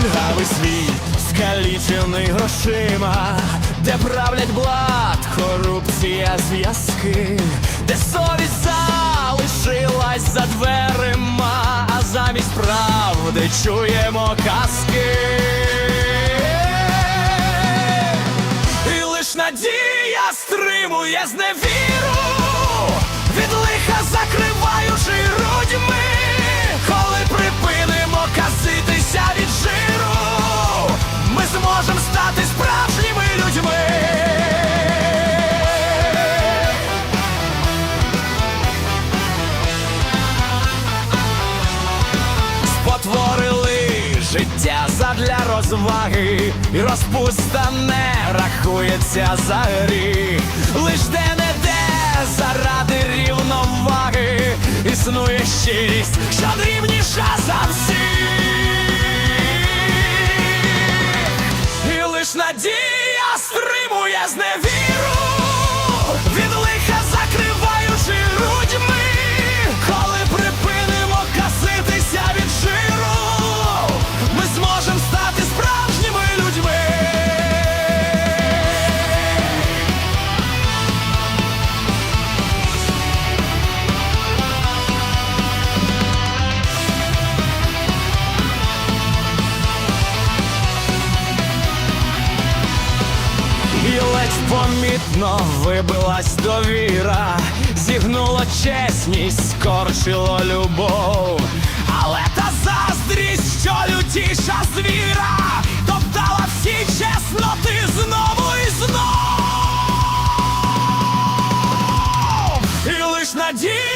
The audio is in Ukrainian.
новий світ, скалічений грошима, де правлять блад, корупція, зв'язки, де совість залишилась за дверима, а замість правди чуємо казки. І лиш надія стримує зневіру, Спотворили життя задля розваги, і розпуста не рахується за гріх. Лиш де не де заради рівноваги існує щирість, що дрібніша за всіх. Помітно вибилась довіра, зігнуло чесність, скорчило любов. Але та заздрість, що лютіша звіра, топтала всі чесноти знову і знов. І лиш надія